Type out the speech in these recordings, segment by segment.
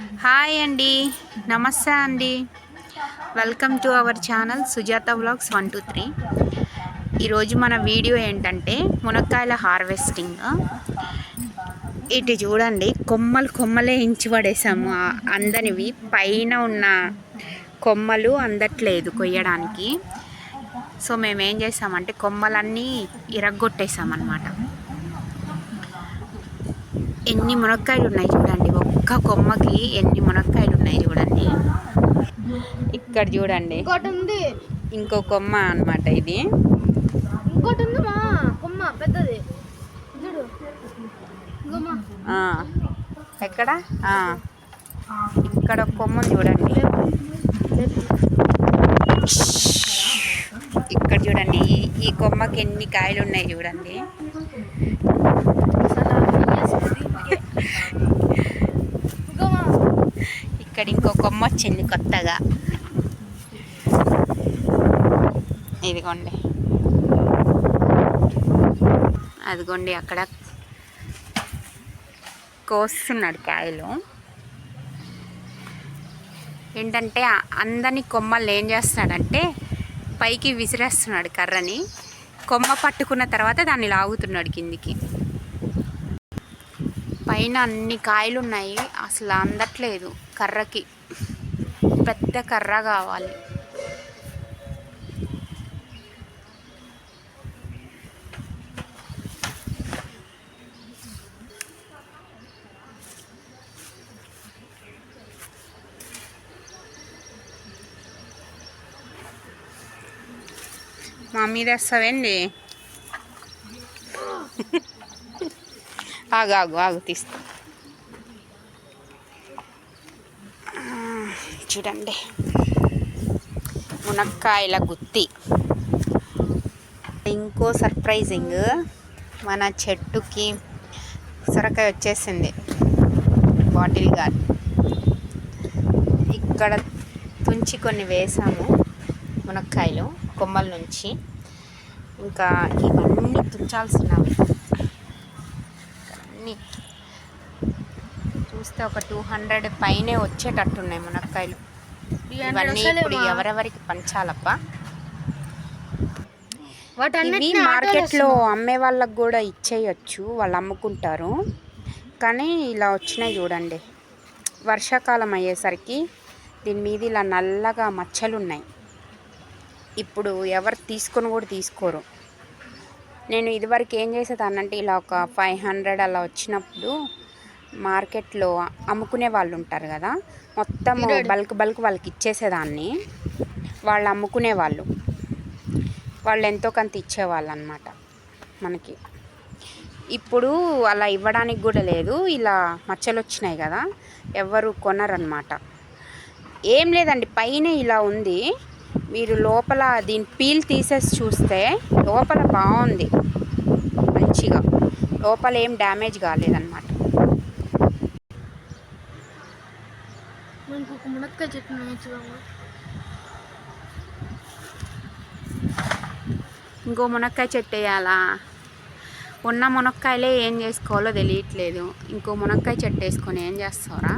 Hi అండి. నమస్తే అండి. Welcome to our channel Sujatha blogs one two three. ఈరోజు మన వీడియో ఏంటంటే మునక్కాయల హార్వెస్టింగ్. ఇటు చూడండి కొమ్మలు కొమ్మలే ఇంచి పడేసాము. అందనివి పైన ఉన్న కొమ్మలు అందట్లేదు కొయ్యడానికి. సో మేము ఏం చేసామంటే కొమ్మలన్నీ ఇరగ్గొట్టేసామన్నమాట. ఎన్ని మునక్కాయలు ఉన్నాయి చూడండి. ఒక్క కొమ్మకి ఎన్ని మునక్కాయలు ఉన్నాయి చూడండి. ఇక్కడ చూడండి. ఇంకో కొమ్మ అన్నమాట ఇది. ఇంకోటి ఉంది మా కొమ్మ పెద్దది. చూడు. ఎక్కడ? ఇక్కడ కొమ్మ చూడండి. ఇక్కడ చూడండి ఈ ఈ కొమ్మకి ఎన్ని కాయలు ఉన్నాయి చూడండి. ఇక్కడ ఇంకో కొమ్మ వచ్చింది కొత్తగా. ఇదిగోండి. అదిగోండి అక్కడ కోస్తున్నాడు కాయలు. ఏంటంటే అందని కొమ్మలు ఏం చేస్తున్నాడంటే పైకి విసిరేస్తున్నాడు కర్రని. కొమ్మ పట్టుకున్న తర్వాత దాన్ని లాగుతున్నాడు కిందికి. పైన అన్ని కాయలు ఉన్నాయి అసలు అందట్లేదు. కర్రకి. పెద్ద కర్ర కావాలి. మా మీద ఆగు ఆగు ఆగు తీస్తా చూడండి. మునక్కాయల గుత్తి. ఇంకో సర్ప్రైజింగ్ మన చెట్టుకి సొరకాయ వచ్చేసింది. బాటిల్ గార్డ్ ఇక్కడ తుంచి కొన్ని వేసాము మునక్కాయలు కొమ్మల నుంచి. ఇంకా ఇవన్నీ తుంచాల్సినవి. అన్నీ. చూస్తే ఒక టూ హండ్రెడ్ పైనే వచ్చేటట్టున్నాయి మునక్కాయలు. ఇవన్నీ ఇప్పుడు ఎవరెవరికి పంచాలప్ప ఇవి మార్కెట్లో అమ్మే వాళ్ళకి కూడా ఇచ్చేయచ్చు వాళ్ళు అమ్ముకుంటారు. కానీ ఇలా వచ్చినాయి చూడండి. వర్షాకాలం అయ్యేసరికి దీని మీద ఇలా నల్లగా మచ్చలు ఉన్నాయి ఇప్పుడు ఎవరు తీసుకొని కూడా తీసుకోరు. నేను ఇదివరకు ఏం చేసేదాన్నంటే ఇలా ఒక ఫైవ్ హండ్రెడ్ అలా వచ్చినప్పుడు మార్కెట్లో అమ్ముకునే వాళ్ళు ఉంటారు కదా మొత్తం బల్క్ బల్క్ వాళ్ళకి ఇచ్చేసేదాన్ని. వాళ్ళు అమ్ముకునే వాళ్ళు. వాళ్ళు ఎంతో కొంత ఇచ్చేవాళ్ళు అనమాట మనకి. ఇప్పుడు అలా ఇవ్వడానికి కూడా లేదు. ఇలా మచ్చలు వచ్చినాయి కదా ఎవరు కొనరనమాట. ఏం లేదండి పైన ఇలా ఉంది. మీరు లోపల దీని పీల్ తీసేసి చూస్తే లోపల బాగుంది. మంచిగా. లోపల ఏం డ్యామేజ్ కాలేదన్నమాట. మునక్కాయ చెట్టు ఇంకో మునక్కాయ చెట్టు వేయాలా? ఉన్న మునక్కాయలే ఏం చేసుకోవాలో తెలియట్లేదు. ఇంకో మునక్కాయ చెట్టు వేసుకొని ఏం చేస్తారా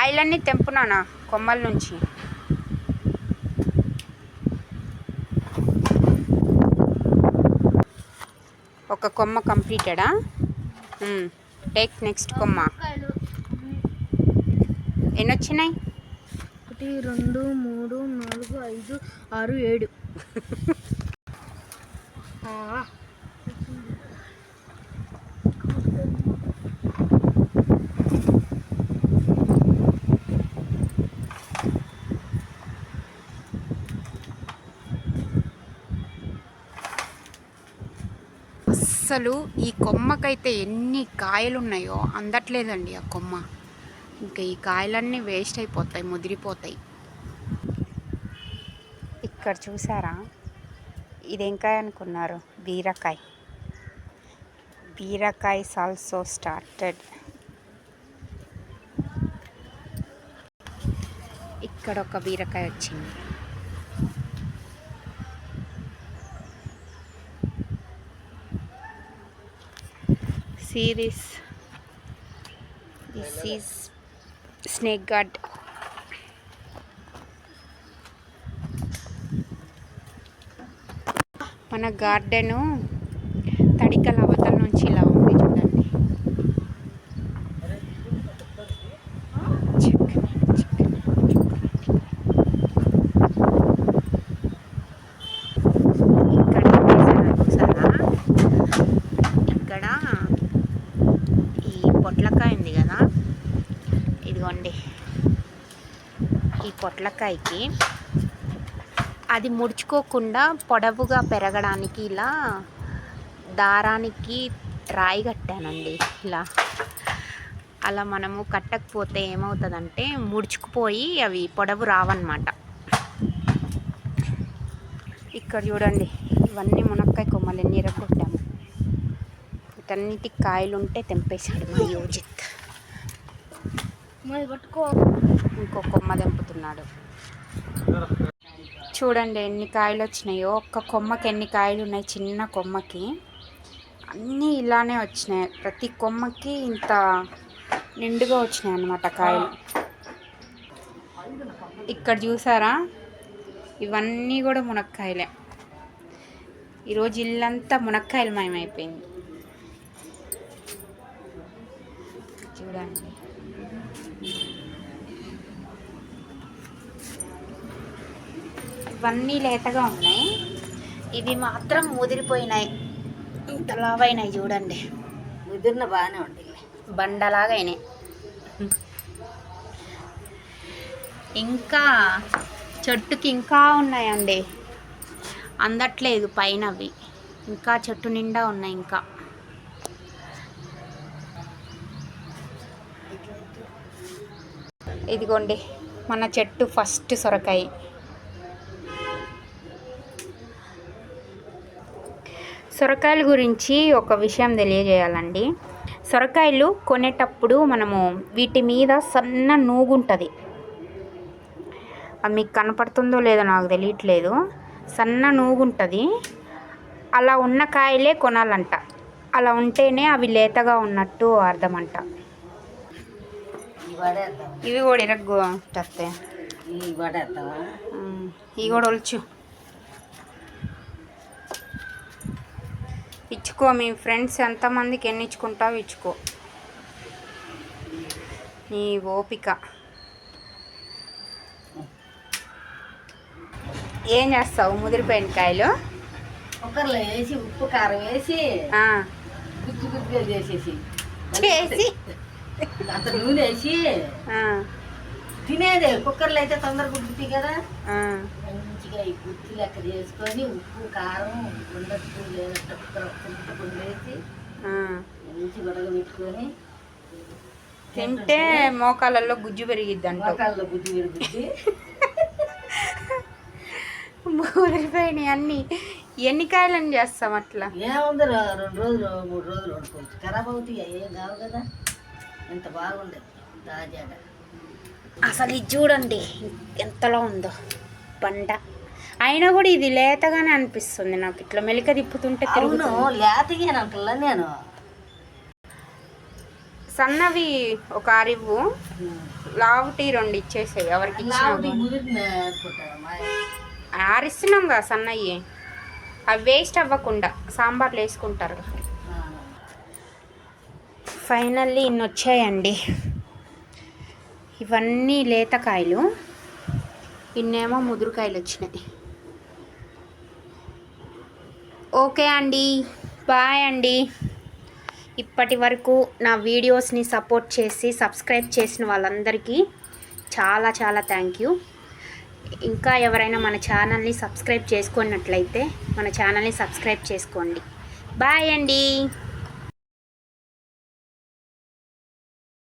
కాయలన్నీ తెంపునానా కొమ్మల నుంచి. ఒక కొమ్మ కంప్లీటెడా? టేక్ నెక్స్ట్ కొమ్మ. ఎన్ని వచ్చినాయి ఒకటి రెండు మూడు నాలుగు ఐదు ఆరు ఏడు. అసలు ఈ కొమ్మకైతే ఎన్ని కాయలు ఉన్నాయో అందట్లేదండి ఆ కొమ్మ. ఇంకా ఈ కాయలన్నీ వేస్ట్ అయిపోతాయి ముదిరిపోతాయి. ఇక్కడ చూసారా? ఇది కాయ అనుకున్నారు? బీరకాయ. బీరకాయ సాల్సో స్టార్టెడ్ ఇక్కడ ఒక బీరకాయ వచ్చింది. Series this is snake gourd మన గార్డెను తడికల అవతల నుంచి ఇలా ఉంది చూడండి చికెన్, చికెన్. ఇక్కడ ఏం చేశారో చూసారా ఇక్కడ ఈ పొట్లకాయ ఉంది కదా ఇదిగోండి ఈ పొట్లకాయకి. అది ముడుచుకోకుండా పొడవుగా పెరగడానికి ఇలా దారానికి రాయి కట్టానండి ఇలా. అలా మనము కట్టకపోతే ఏమవుతుందంటే ముడుచుకుపోయి అవి పొడవు రావన్నమాట. ఇక్కడ చూడండి ఇవన్నీ మునక్కాయ కొమ్మలు ఎన్ని కొట్టాము వీటన్నిటికి కాయలు ఉంటే తెంపేశాడు మా యోజిత్. మరి పట్టుకో. ఇంకో కొమ్మ దింపుతున్నాడు చూడండి ఎన్ని కాయలు వచ్చినాయో. ఒక్క కొమ్మకి ఎన్ని కాయలు ఉన్నాయి? చిన్న కొమ్మకి. అన్నీ ఇలానే వచ్చినాయి. ప్రతి కొమ్మకి ఇంత నిండుగా వచ్చినాయి అన్నమాట కాయలు. ఇక్కడ చూసారా? ఇవన్నీ కూడా మునక్కాయలే. ఈరోజు ఇల్లంతా మునక్కాయలు మయమైపోయింది. చూడండి. ఇవన్నీ లేతగా ఉన్నాయి. ఇవి మాత్రం ముదిరిపోయినాయి. ఇంత లావైనాయి చూడండి. ముదిరిన బాగానే ఉంటుంది బండలాగా అయినాయి. ఇంకా చెట్టుకి ఇంకా ఉన్నాయండి. అందట్లేదు పైన అవి ఇంకా చెట్టు నిండా ఉన్నాయి ఇంకా. ఇదిగోండి మన చెట్టు ఫస్ట్ సొరకాయ. సొరకాయల గురించి ఒక విషయం తెలియజేయాలండి. సొరకాయలు కొనేటప్పుడు మనము వీటి మీద సన్న నూగుంటుంది. అది మీకు కనపడుతుందో లేదో నాకు తెలియట్లేదు. సన్న నూగుంటుంది. అలా ఉన్న కాయలే కొనాలంట. అలా ఉంటేనే అవి లేతగా ఉన్నట్టు అర్థమంట. ఇవి కూడా ఇరగ్గు వస్తాయి ఈ పడేద్దామా ఉమ్, ఇవి కూడా ఒలుచు. ఇచ్చుకో మీ ఫ్రెండ్స్ ఎంతమందికి ఎన్ని ఇచ్చుకుంటావు ఇచ్చుకో. నీ ఓపిక. ఏం చేస్తావు ముదిరిపోయిన కాయలు? కుక్కర్లో వేసి ఉప్పు కారం వేసి ఆ, గుజ్జు గుజ్జుగా చేసేసి. చేసి. అంత నూనె వేసి తినేదే కుక్కర్లో అయితే తొందరగా ఉడుకుతాయి కదా. మంచిగా ఈ గుత్తి లెక్క చేసుకొని ఉప్పు కారం ఉండట్టు లేనట్టు కుక్కర్ వేసి. మంచి గొడవ పెట్టుకొని తింటే మోకాళ్ళల్లో గుజ్జు పెరిగిద్ది అంటావు మోకాళ్ళలో గుజ్జు విరుగుద్ది ముదిరిపోయినాయి అన్నీ ఎన్ని కాయలని చేస్తాం అట్లా. ఏముంది రెండు రోజులు మూడు రోజులు వండుకోవచ్చు. ఖరాబ్ అవుతాయి? ఏం కావు కదా. ఎంత బాగుండదు తాజాగా. అసలు ఇది చూడండి ఎంతలో ఉందో. బండ. అయినా కూడా ఇది లేతగానే అనిపిస్తుంది నాకు. ఇట్లా మెలిక తిప్పుతుంటే అవును లేతగానంటలా నేను. సన్నవి ఒక అరివు లావుటి రెండు ఇచ్చేసేవి ఎవరికి ఆరిస్తున్నాం కదా సన్నయ్యి. అవి వేస్ట్ అవ్వకుండా సాంబార్లు వేసుకుంటారు. ఫైనల్లీ ఇన్ని వచ్చాయండి ఇవన్నీ లేతకాయలు. ఇన్నేమో ముదురుకాయలు వచ్చినాయి ఓకే అండి. బాయ్ అండి. ఇప్పటి వరకు నా వీడియోస్ని సపోర్ట్ చేసి సబ్స్క్రైబ్ చేసిన వాళ్ళందరికీ చాలా చాలా థ్యాంక్ యూ. ఇంకా ఎవరైనా మన ఛానల్ని సబ్స్క్రైబ్ చేసుకున్నట్లయితే మన ఛానల్ని సబ్స్క్రైబ్ చేసుకోండి. బాయ్ అండి.